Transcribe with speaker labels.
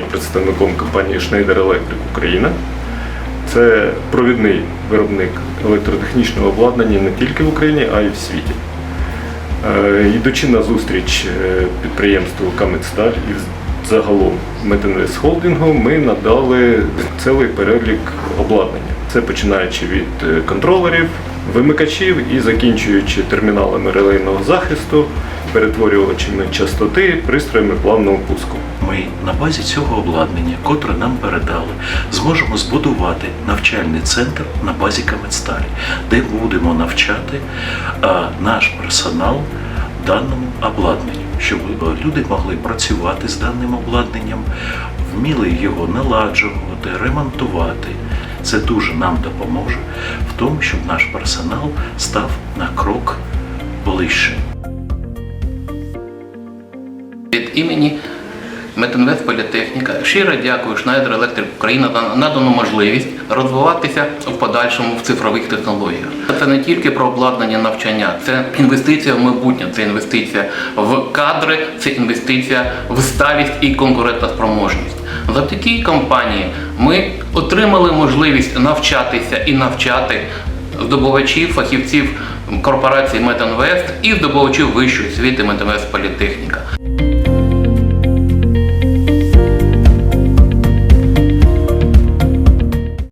Speaker 1: представником компанії Schneider Electric Україна. Це провідний виробник електротехнічного обладнання не тільки в Україні, а й в світі. Е, Йдучи на зустріч е, підприємству Камедсталь і загалом Метинвест Холдингу, ми надали цілий перелік обладнання. Це починаючи від е, контролерів, вимикачів і закінчуючи терміналами релейного захисту, перетворювачами частоти, пристроями плавного пуску.
Speaker 2: Ми на базі цього обладнання, котре нам передали, зможемо збудувати навчальний центр на базі Камедсталі, де будемо навчати а, наш персонал даному обладнанню, щоб е, люди могли працювати з даним обладнанням, вміли його наладжувати, ремонтувати. Це дуже нам допоможе в тому, щоб наш персонал став на крок ближче.
Speaker 3: Від імені Метинвест Політехніка щиро дякую Schneider Electric Україна за надану можливість розвиватися в подальшому в цифрових технологіях. Це не тільки про обладнання навчання, це інвестиція в майбутнє, це інвестиція в кадри, це інвестиція в сталість і конкурентоспроможність. Завдяки компанії ми отримали можливість навчатися і навчати здобувачів, фахівців корпорації Метинвест і здобувачів вищої освіти Метинвест Політехніка.